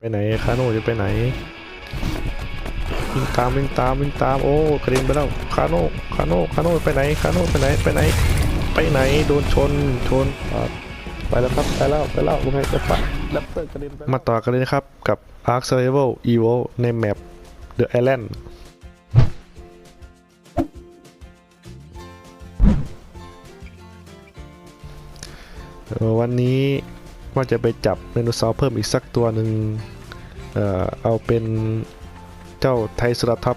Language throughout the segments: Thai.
ไปไหนคาโน่จะไปไหนวิ่งตามวิ่งตามวิ่งตามโอ้กระเด็นไปแล้วคาโน่คาโน่คาโน่ไปไหนคาโน่ไปไหนไปไหน ไปไหนโดนชนชนไปแล้วครับไปแล้วไปแล้วลุงไงจะไปแรปเตอร์กระเด็นไปมาต่อกันเลยนะครับกับ Ark Survival Evo ในแมป The Island เอ่อวันนี้ ว่าจะไปจับไดโนเสาร์เพิ่มอีกสักตัวหนึ่งเอ่อเอาเป็นเจ้าไทรเซราทอป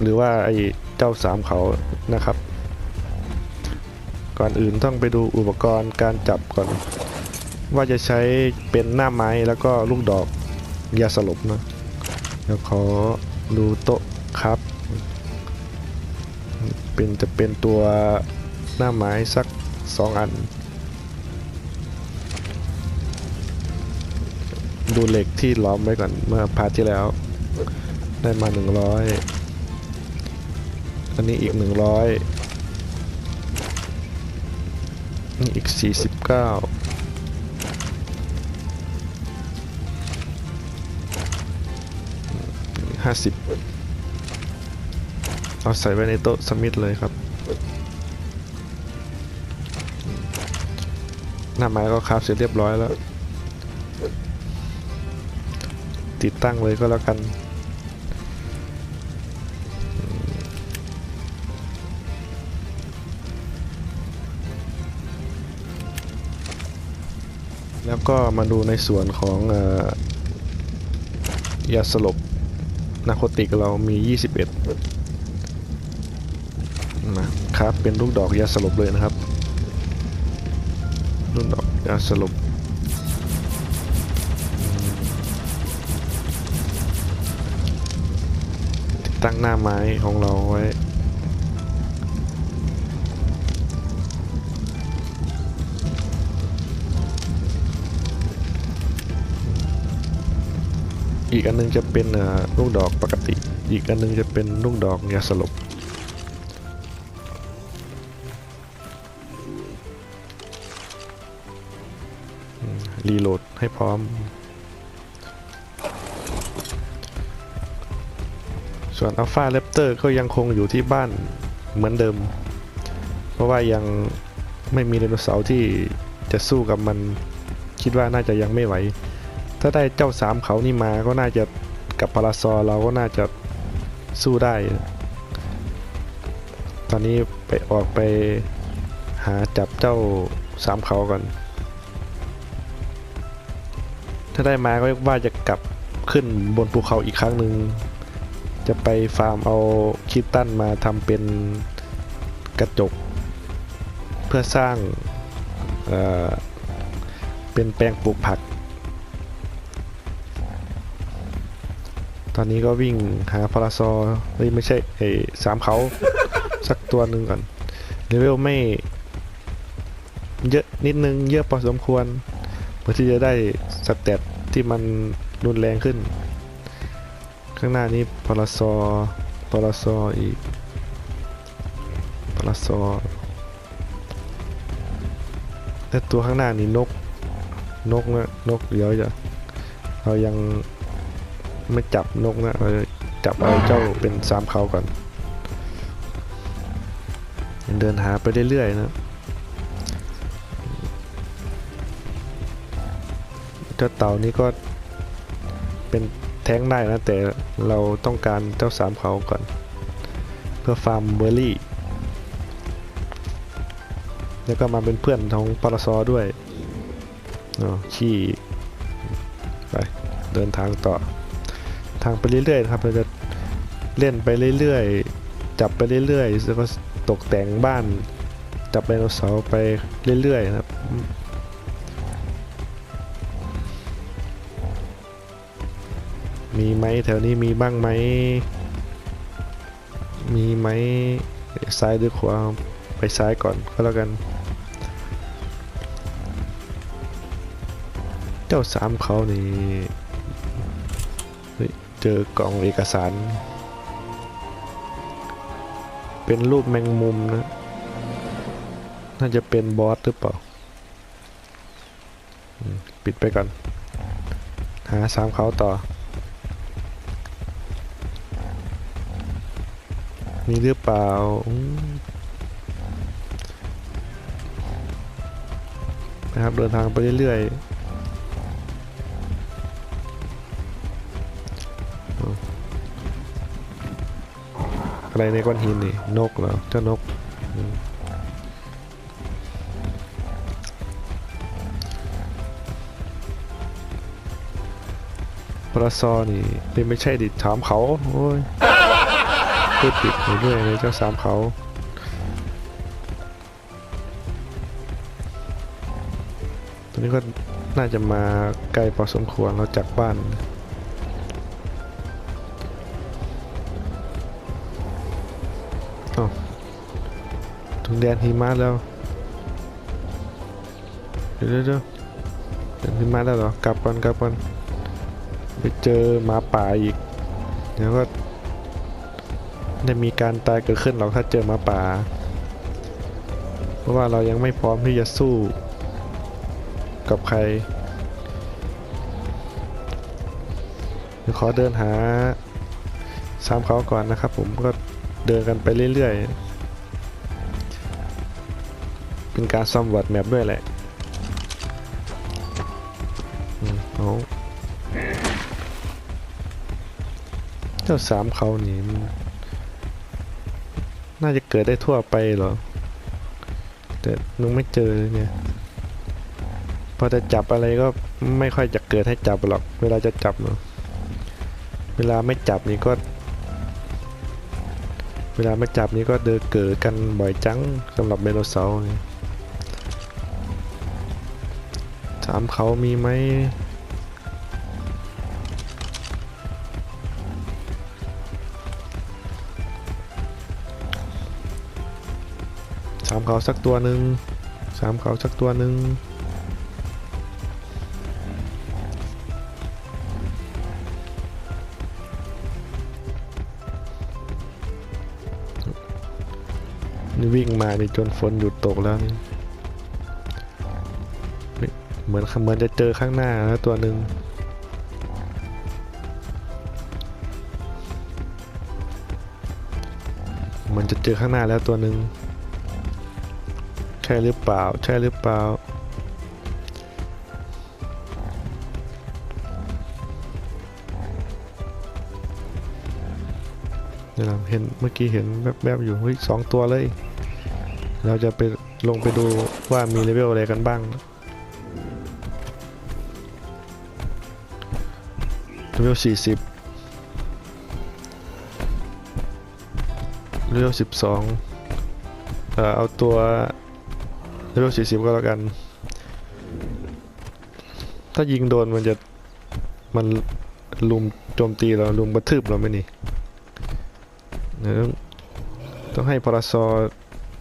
หรือว่าไอ้เจ้าสามเขานะครับ ก่อนอื่นต้องไปดูอุปกรณ์การจับก่อน ว่าจะใช้เป็นหน้าไม้แล้วก็ลูกดอกยาสลบนะแล้วขอดูโต๊ะครับ เป็นจะเป็นตัวหน้าไม้สักสองอัน ดูเหล็กที่ล้อมไว้ก่อนเมื่อพาร์ทที่แล้ว ได้มา100อันนี้อีก100นี่อีก49 50เอาใส่ไว้ในโต๊ะสมิธเลยครับ หน้าไม้ก็คราฟเสร็จเรียบร้อยแล้ว ติดตั้งเลยก็แล้วกัน แล้วก็มาดูในส่วนของอยาสลบนาโคติกเรามี 21นะครับเป็นลูกดอกยาสลบเลยนะครับ ลูกดอกยาสลบ ตั้งหน้าไม้ของเราไว้อีกอันนึงจะเป็นเอ่อลูกดอกปกติ อีกอันนึงจะเป็นลูกดอกยาสลบ รีโหลดให้พร้อม ส่วนอัลฟาเลปเตอร์ก็ยังคงอยู่ที่บ้านเหมือนเดิม เพราะว่ายังไม่มีไดโนเสาร์ที่จะสู้กับมัน คิดว่าน่าจะยังไม่ไหว ถ้าได้เจ้าสามเขานี่มาก็น่าจะกับพาราซอร์เราก็น่าจะสู้ได้ ตอนนี้ไปออกไปหาจับเจ้าสามเขาก่อน ถ้าได้มาก็ว่าจะกลับขึ้นบนภูเขาอีกครั้งหนึ่ง จะไปฟาร์มเอาคิตตันมาทำเป็นกระจก เพื่อสร้างเเป็นแปลงปลูกผัก ตอนนี้ก็วิ่งหาพาราซอเฮ้ยไม่ใช่ไอ้สามเขาสักตัวหนึ่งก่อนเลเวลไม่เยอะนิดนึงเยอะพอสมควรเพื่อที่จะได้สเตตที่มันรุนแรงขึ้น ข้างหน้านี้พาราซอพาราซออีกพาราซอแต่ตัวข้างหน้านี่นก นกนะนกเดี๋ยวจะเรายังไม่จับนกนะเราจับเอาเจ้าเป็นสามเขาก่อน เดินหาไปเรื่อยๆนะเจ้าเต่านี้ก็เป็น ท้งได้นะ แต่เราต้องการเจ้าสามเขาก่อน เพื่อฟาร์มเบอร์รี่ แล้วก็มาเป็นเพื่อนของปรสอด้วยอ๋อขี่ไปเดินทางต่อ ทางไปเรื่อยๆครับเราจะเล่นไปเรื่อยๆ จับไปเรื่อยๆแล้วก็ตกแต่งบ้าน จับไดโนเสาร์ไปเรื่อยๆนะครับ มีไหมแถวนี้มีบ้างไหม มีไหมซ้ายหรือขวาไปซ้ายก่อนก็แล้วกัน เจ้าสามเขานี่เจอกล่องเอกสาร เป็นรูปแมงมุมนะ น่าจะเป็นบอสหรือเปล่า ปิดไปก่อน หาสามเขาต่อ มีหรือเปล่านะครับเดินทางไปเรื่อยๆ อะไรในก้อนหินนี่ นกเหรอ เจ้านก ปลาซอนี่นี่ไม่ใช่ดิถามเขา โอ้ย พูดผิดไปเรื่อยเลยเจ้าสามเขาตอนนี้ก็น่าจะมาไกลพอสมควรเราจากบ้านอ้ถึงแดนหิมะแล้วเดี๋ยวเดี๋ยวเดี๋ยวแดนหิมะแล้วเหรอกลับก่อนกลับก่อนไปเจอหมาป่าอีกเดี๋ยวก็ ได้มีการตายเกิดขึ้นหรอกถ้าเจอมาป่า เพราะว่าเรายังไม่พร้อมที่จะสู้กับใครขอเดินหาสามเขาก่อนนะครับ ผมก็เดินกันไปเรื่อยๆ เป็นการซ่อมวัดแมปด้วยแหละเอาเจ้าสามเขานี่ น่าจะเกิดได้ทั่วไปหรอ แต่นึงไม่เจอเนี่ย พอจะจับอะไรก็ไม่ค่อยจะเกิดให้จับหรอก เวลาจะจับเนาะเวลาไม่จับนี่ก็ เวลาไม่จับนี่ก็เดินเกิดกันบ่อยจังสำหรับไดโนเสาร์ถามเขามีไหม สามเขาสักตัวหนึ่งสามเขาสักตัวหนึ่งนี่วิ่งมานี่จนฝนหยุดตกแล้วนี่เหมือนเหมือนจะเจอข้างหน้าแล้วตัวหนึ่งเหมันจะเจอข้างหน้าแล้วตัวหนึ่ง ช่หรือเปล่า ใช่หรือเปล่าเนี่ยเราเห็นเมื่อกี้เห็นแวบๆอยู่เฮ้ยสองตัวเลย เราจะไปลงไปดูว่ามีเลเวลอะไรกันบ้างเลเวลสี่สิบเลเวลสิบสองเอ่อเอาตัว เลเวลสี่สิบก็แล้วกัน ถ้ายิงโดนมันจะ มันลุมโจมตีเราลุมกระทืบเราไหมนี่ต้องต้องให้พลส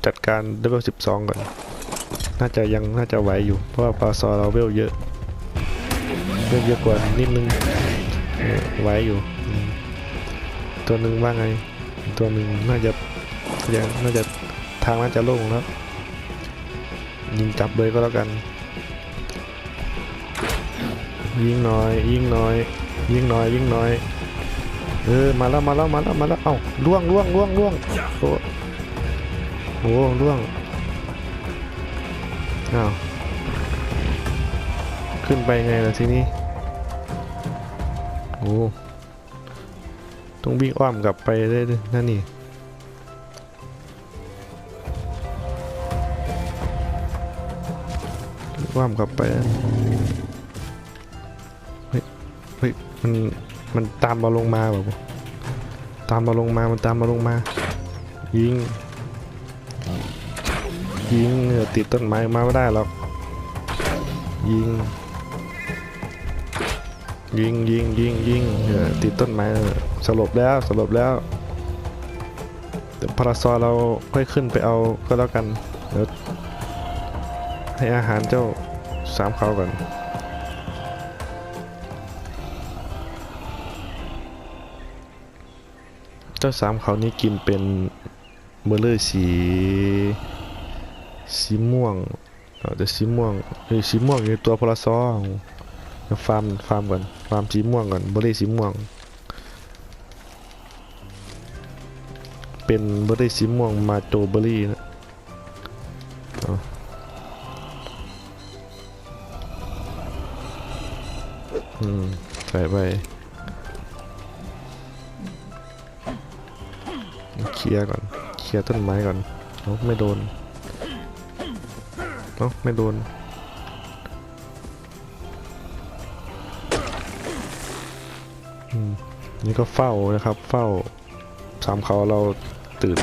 จัดการเลเวลสิบสองก่อน น่าจะยังน่าจะไหวอยู่ เพราะว่าพลสเราเวลเยอะเวลเยอะกว่านิดนึงไหวอยู่ตัวหนึ่งว่าไง ตัวหนึ่งน่าจะยังน่าจะทางน่าจะโล่งแล้ว ยิงจับเลยก็แล้วกัน ยิงน่อย ยิงน่อย ยิงน่อย ยิงน่อย เออ มาแล้ว มาแล้ว มาแล้ว มาแล้ว เอ้าล่วงล่วงล่วงล่วงโอ้โหล่วง อ้าว ขึ้นไปไงล่ะทีนี้ โอ้ต้องวิ่งอ้อมกลับไปได้ด้วยนั่น ว่ามกลับไป เฮ้ย เฮ้ย มัน มันตามมาลงมาแบบว่าตามมาลงมา มันตามมาลงมา ยิง ยิงเออติดต้นไม้มาไม่ได้หรอก ยิง ยิงยิงยิงยิงเออติดต้นไม้สลบแล้วสลบแล้วเดี๋ยวพาราซอเราค่อยขึ้นไปเอาก็แล้วกันเดี๋ยวให้อาหารเจ้า สามเขาก่อนเจ้าสามเขานี้กินเป็นเบอร์เลอร์สีสีม่วงเออแต่สีม่วงเฮ้ยสีม่วงอยู่ในตัวพลาซองเดี๋ยวฟาร์มฟาร์มก่อนฟาร์มสีม่วงก่อนเบอร์รี่สีม่วง เป็นเบอร์รี่สีม่วงมาโจเบอร์รี่นะ อืมใส่ไปเคลียร์ก่อน เคลียร์ต้นไม้ก่อนเอ้าไม่โดนเอ้าไม่โดนอืมนี่ก็เฝ้านะครับ เฝ้าสามเขาเราตื่น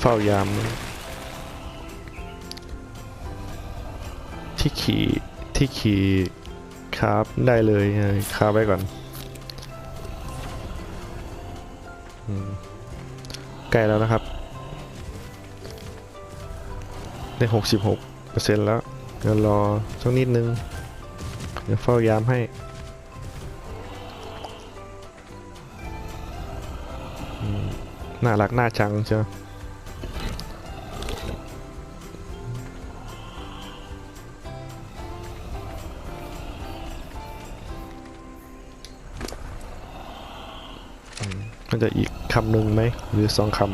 เฝ้ายาม ที่ขี่ที่ขี่คาบได้เลยเออคาบไว้ก่อนอใกล้แล้วนะครับ ได้หกสิบหกเปอร์เซ็นต์แล้วเดี๋ยวรอสักนิดนึง เดี๋ยวเฝ้ายามให้น่ารักน่าชังเชียว จะอีกคำหนึ่งไหม หรือสองคำ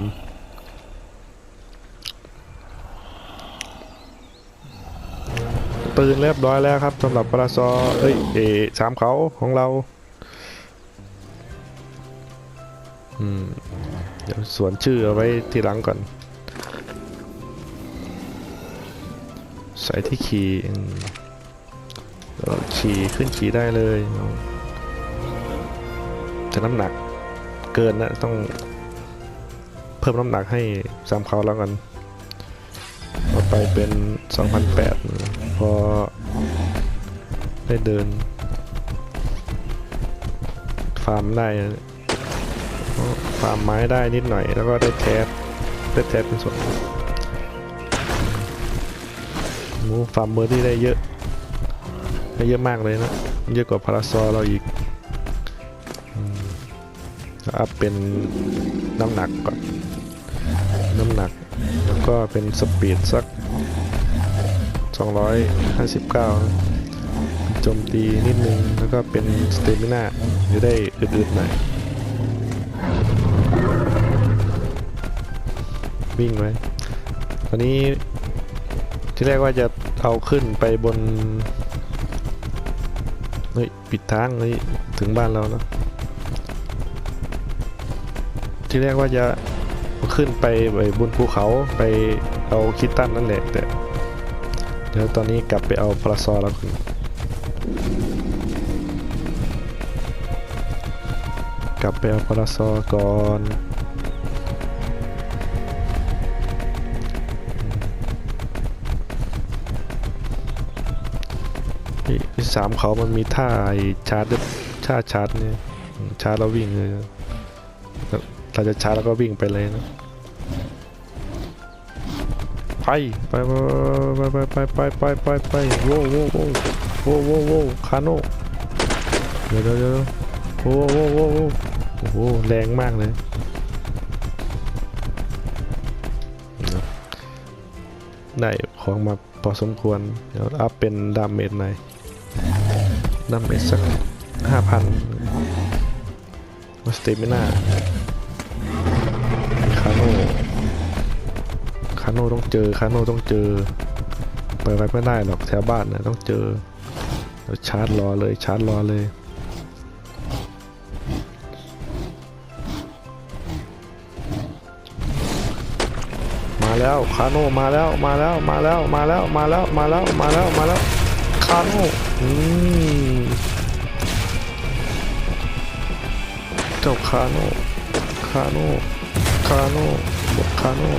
ตื่นเรียบร้อยแล้วครับสำหรับปลาซอเอ้ยเอสามเขาของเรา อืม เดี๋ยวสวนชื่อเอาไว้ทีหลังก่อน ใส่ที่ขี่ขี่ขึ้นขี่ได้เลยแต่น้ำหนัก เกินนะต้องเพิ่มน้ำหนักให้สามเขาแล้วกันต่อไปเป็น 2008 พอได้เดิน ฟาร์มได้ฟาร์มไม้ได้นิดหน่อย แล้วก็ได้แทสได้แทสเป็นส่วนมูฟาร์มเบอร์ที่ได้เยอะได้เยอะมากเลยนะ เยอะกว่าพาราซอเราอีก อัพเป็นน้ำหนักก่อนน้ำหนักแล้วก็เป็นสปีดสัก 259 โจมตีนิดนึง แล้วก็เป็นสเตมิน่าจะได้อึดๆหน่อยวิ่งไว้ตอนนี้ที่แรกว่าจะเอาขึ้นไปบน เฮ้ย ปิดทางเลยถึงบ้านเราแล้ว ที่แรกว่าจะขึ้นไปบนภูเขาไปเอาคิตตันนั่นแหละแต่เดี๋ยวตอนนี้กลับไปเอาพลาซอแล้วคุณกลับไปเอาพลาซอก่อนที่สามเขามันมีท่าไอชาร์จท่าชาร์จเนี่ยชาร์จแล้ววิ่งเลย เราจะช้าแล้วก็วิ่งไปเลยนะไปไปไปไปไปไปไปไปไปโว้โว้โว้โว้โว้โว้คาโน่เดี๋ยวเดี๋ยวเดี๋ยวโว้โว้โว้โว้โอ้โหแรงมากเลยได้ของมาพอสมควรเดี๋ยวอัพเป็นดาเมจหน่อยดาเมจสักห้าพันสเตมิน่าาโน่ต้องเจอคาโน่ต้องเจอไปไว้ไม่ได้หรอกแถวบ้านนะต้องเจอเดี๋ยวชาร์จรอเลยชาร์จรอเลยมาแล้วคาโน่มาแล้วมาแล้วมาแล้วมาแล้วมาแล้วมาแล้วมาแล้วมาแล้วคาโน่อืมเจ้าคาโน่คาโน่คาโน่บวกคาโน่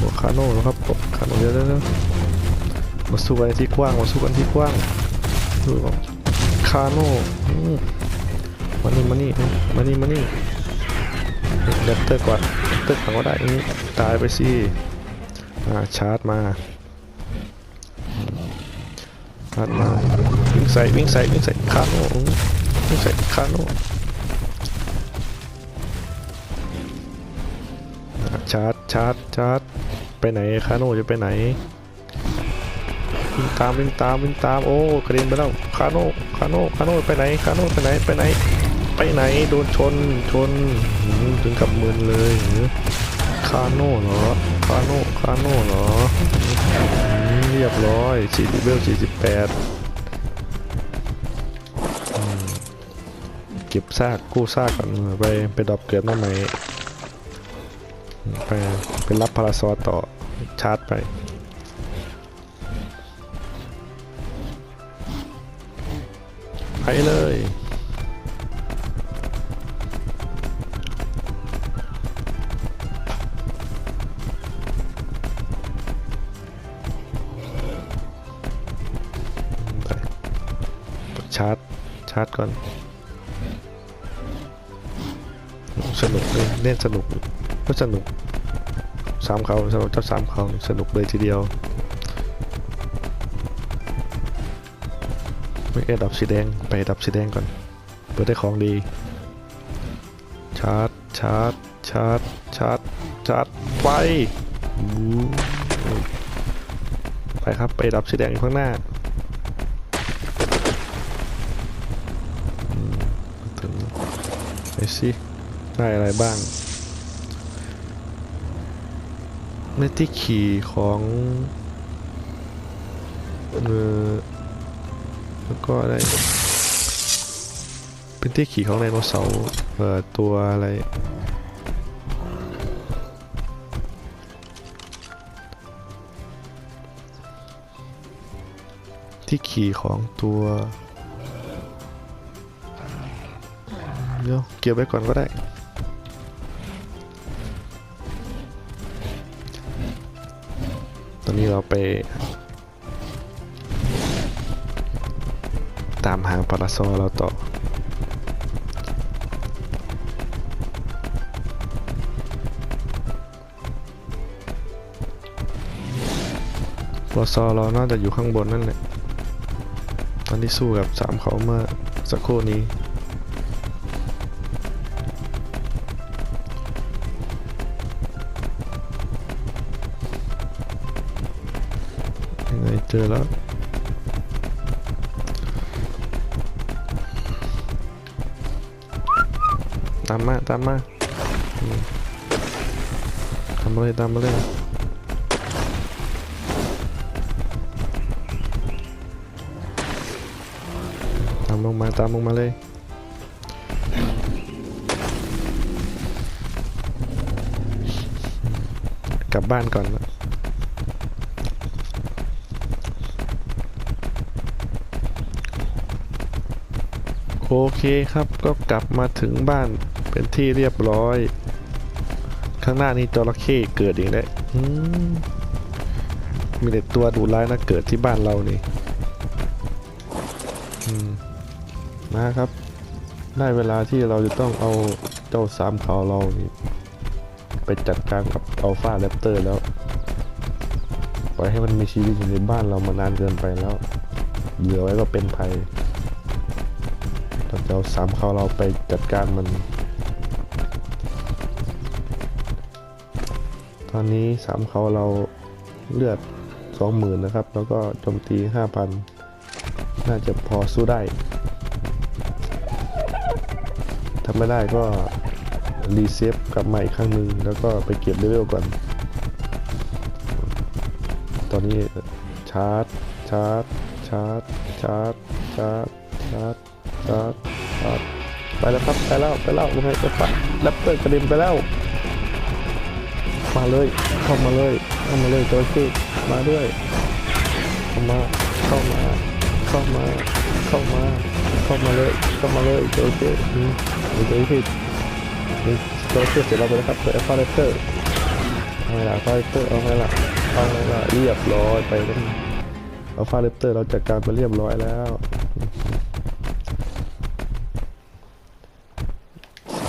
บวกคาโน่แล้วครับคาโน่เยอะแล้วมาสู้กันที่กว้างมาสู้กันที่กว้างดูครัคาโน่มานี่มานี่มานี่มานี่เดตเตอร์ก่อนเดตเตอร์ขังก็ได้นี้ตายไปสิอ่าชาร์จมาชาร์จมาวิ่งใส่วิ่งใส่วิ่งใส่คาโน่วิ่งใส่คาโน่ชาร์จชาร์จชาร์จ ไปไหนคาโน่จะไปไหนวิ่งตามวิ่งตามวิ่งตามโอ้กระเด็นไปแล้วคาโน่คาโน่คาโน่ไปไหนคาโน่ไปไหนไปไหน ไปไหนโดนชนชนถึงกับมึนเลยคาโน่เหรอคาโน่คาโน่เหรอเรียบร้อยสี่เวลสี่สิบแปดเก็บซากกู้ซากก่อนไปไปดรอปเกิดมาใหม่ ไปไปรับพาราซอต่อชาร์จไปไปเลยชาร์จ ชาร์จก่อน สนุกเลยเล่นสนุก ก็สนุกสามเขาสำหรับเจ้าสามเขาสนุกเลยทีเดียวไม่เอดับสีแดงไปดับสีแดงก่อน เปิดได้ของดี ชาร์จ ชาร์จ ชาร์จ ชาร์จ ชาร์จ ไป ไปครับไปดับสีแดงข้างหน้าถึงไปสิได้อะไรบ้าง ในที่ขี่ของเออแล้วก็อะไรเป็นที่ขี่ของไดโนเสาร์เอ่อตัวอะไรที่ขี่ของตัวเดี๋ยวเก็บไว้ก่อนก็ได้ อนนี้เราไป ตามหาปลาซอเราต่อปลาซอเราน่าจะอยู่ข้างบนนั่นแหละ ตอนที่สู้กับสามเขาเมื่อสักครู่นี้ เจอแล้วตามมาตามมาอืมตามมาเลยตามมาเลยตามลงมาตามลงมาเลยกลับบ้านก่อน โอเคครับก็กลับมาถึงบ้านเป็นที่เรียบร้อย ข้างหน้านี้จระเข้เกิดอีกแล้วมีแต่ตัวดุร้ายนะเกิดที่บ้านเรานี่มมาครับ ได้เวลาที่เราจะต้องเอาเจ้าสามเขาเรานี่ไปจัดการกับอัลฟาแรปเตอร์แล้วปล่อยให้มันมีชีวิตอยู่ในบ้านเรามานานเกินไปแล้วเหลือไว้ก็เป็นภัย เราจะเอาสามเขาเราไปจัดการมัน ตอนนี้สามเขาเราเลือดสองหมื่นนะครับ แล้วก็โจมตีห้าพันน่าจะพอสู้ได้ทำไม่ได้ก็รีเซฟกลับมาอีกครั้งหนึ่งแล้วก็ไปเก็บเลเวลก่อน ตอนนี้ชาร์จ ชาร์จ ชาร์จ ชาร์จ ชาร์จ ชาร์จชาร์จ ไปแล้วครับไปแล้วไปแล้วยังไงจะปัดแรปเตอร์กระเด็นไปแล้วมาเลยเข้ามาเลยเข้ามาเลยจอยซี่มาด้วยเข้ามาเข้ามาเข้ามาเข้ามาเข้ามาเลยเข้ามาเลยจอยซี่อืมจอยซี่นี่จอยซี่เสร็จแล้วไปแล้วครับเปิดแอปเปิลแรปเตอร์เอาไงล่ะแอปเปิลแรปเตอร์เอาไงล่ะเอาไงล่ะเรียบร้อยไปแล้วอัลฟาแรปเตอร์เราจัดการมาเรียบร้อยแล้ว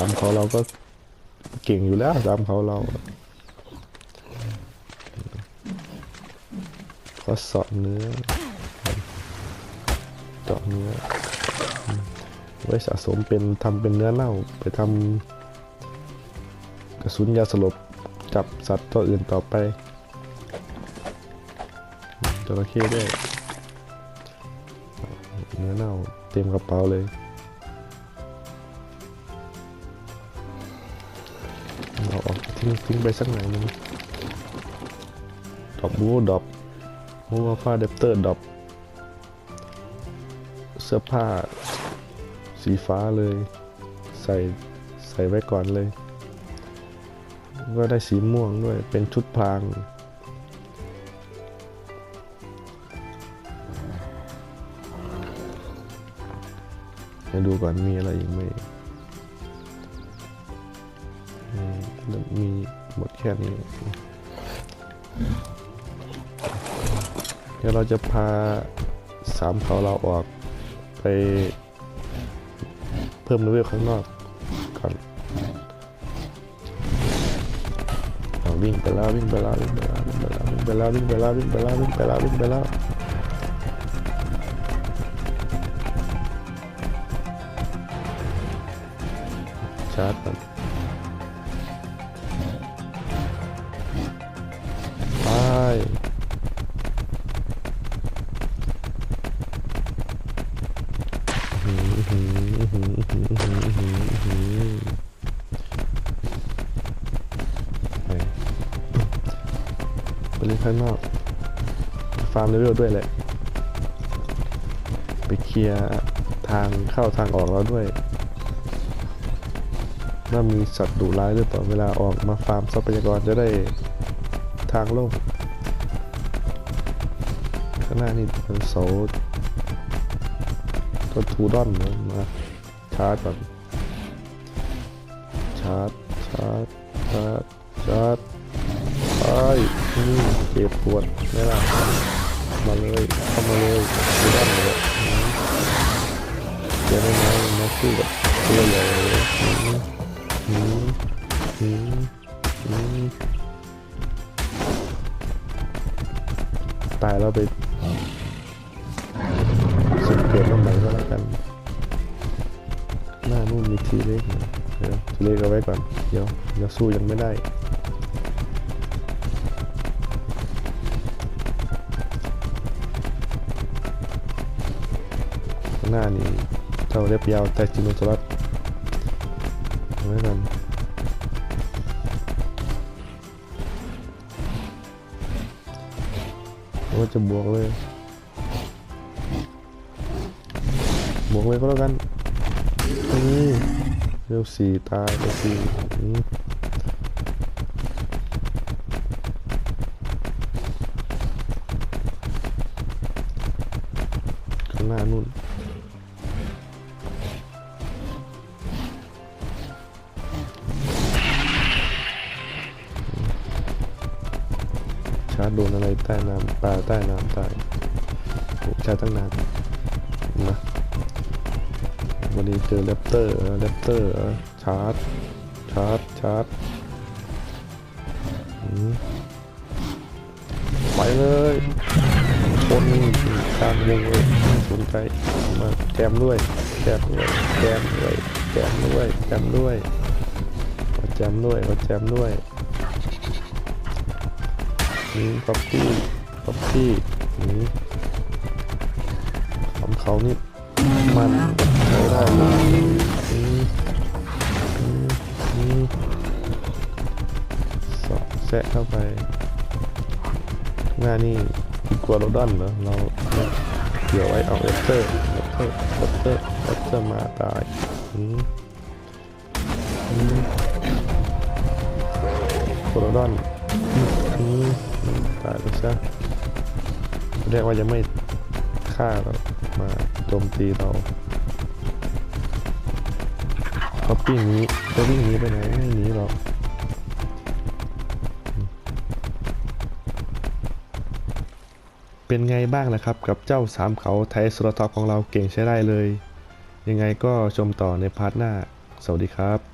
ามเขาเราก็เก่งอยู่แล้วสามเขาเราก็เสาะเนื้อเจาะเนื้อ ไว้สะสมเป็นทำเป็นเนื้อเน่าไปทำกระสุนยาสลบจับสัตว์ตัวอื่นต่อไปจระเข้ด้วยเนื้อเน่าเต็มกระเป๋าเลย ทิ้งทิ้งไปสักหน่อยหนึงดอกบูดอกบูฟ้าเดปเตอร์ดอกเสื้อผ้า สีฟ้าเลย ใส่ใส่ไว้ก่อนเลย ก็ได้สีม่วงด้วย เป็นชุดพรางจะดูก่อนมีอะไรอีกไหม มีหมดแค่นี้ เดี๋ยวเราจะพาสามเขาเราออกไป เพิ่มเลเวลข้างนอกก่อนวิ่งไปแล้ววิ่งไปแล้ววิ่งไปแล้ววิ่งไปแล้ววิ่งไปแล้ววิ่งไปแล้ววิ่งไปแล้ววิ่งไปแล้ววิ่งไปแล้วชาร์จ เลเวลด้วยแหละ ไปเคลียร์ทางเข้าทางออกแล้วด้วยว่ามีสัตว์ดุร้ายหรือเปล่าเวลาออกมาฟาร์มทรัพยากรจะได้ทางโล่งข้างหน้านี่เป็นเสาต้นทูดอนนะมาชาร์จก่อนชาร์จชาร์จชาร์จชาร์จไปนี่เจ็บปวดไม่ล่ะ มาเลยเข้ามาเลยทูดอนเลยอืมเดี๋ยวไม่มามาสู้กับตัวใหญ่เลยอืมอืมอืมอืมตายแล้วไปสุดเกิดมาใหม่ก็แล้วกันหน้านู่นมีทีเล็กเดี๋ยวทีเล็กเอาไว้ก่อนเดี๋ยวเดี๋ยวสู้ยังไม่ได้ หน้านี่เจ้าเรียบยาวแต่จิโนซอรัสไว้กันว่าจะบวกเลย บวกเลยก็แล้วกันนี่เร็วสี่ตายไปสี่ นอะไรใต้น้ำปลาใต้น้ำตายโอ้ชาร์จตั้งนานนะวันนี้เจอแรปเตอร์แรปเตอร์ชาร์จชาร์จชาร์จไปเลยคนกลางวงเลยสนใจมาแจมด้วยแจมด้วยแจมด้วยแจมด้วยแจมด้วยมาแจมด้วยมาแจมด้วย นี่ก๊อปปี้ก๊อปปี้นี่ของเขานี่มันใช้ได้เลยนี่นี่สอดแซะเข้าไปหน้านี่กลัวโราดอนเหรอเราเกี่ยวไว้เอาเอฟเตอร์เอฟเตอร์เอฟเตอร์เอฟเตอร์มาตายอืมอืมโรดอนอืมตายไป ซะเรียกว่าจะไม่ฆ่าเรามาโจมตีเราเขาปิ้งหนี้จะวิ่งหนีไปไหนไม่หนีหรอกเป็นไงบ้างนะครับกับเจ้าสามเขาไทยสุรทอของเราเก่งใช้ได้เลย ยังไงก็ชมต่อในพาร์ทหน้า สวัสดีครับ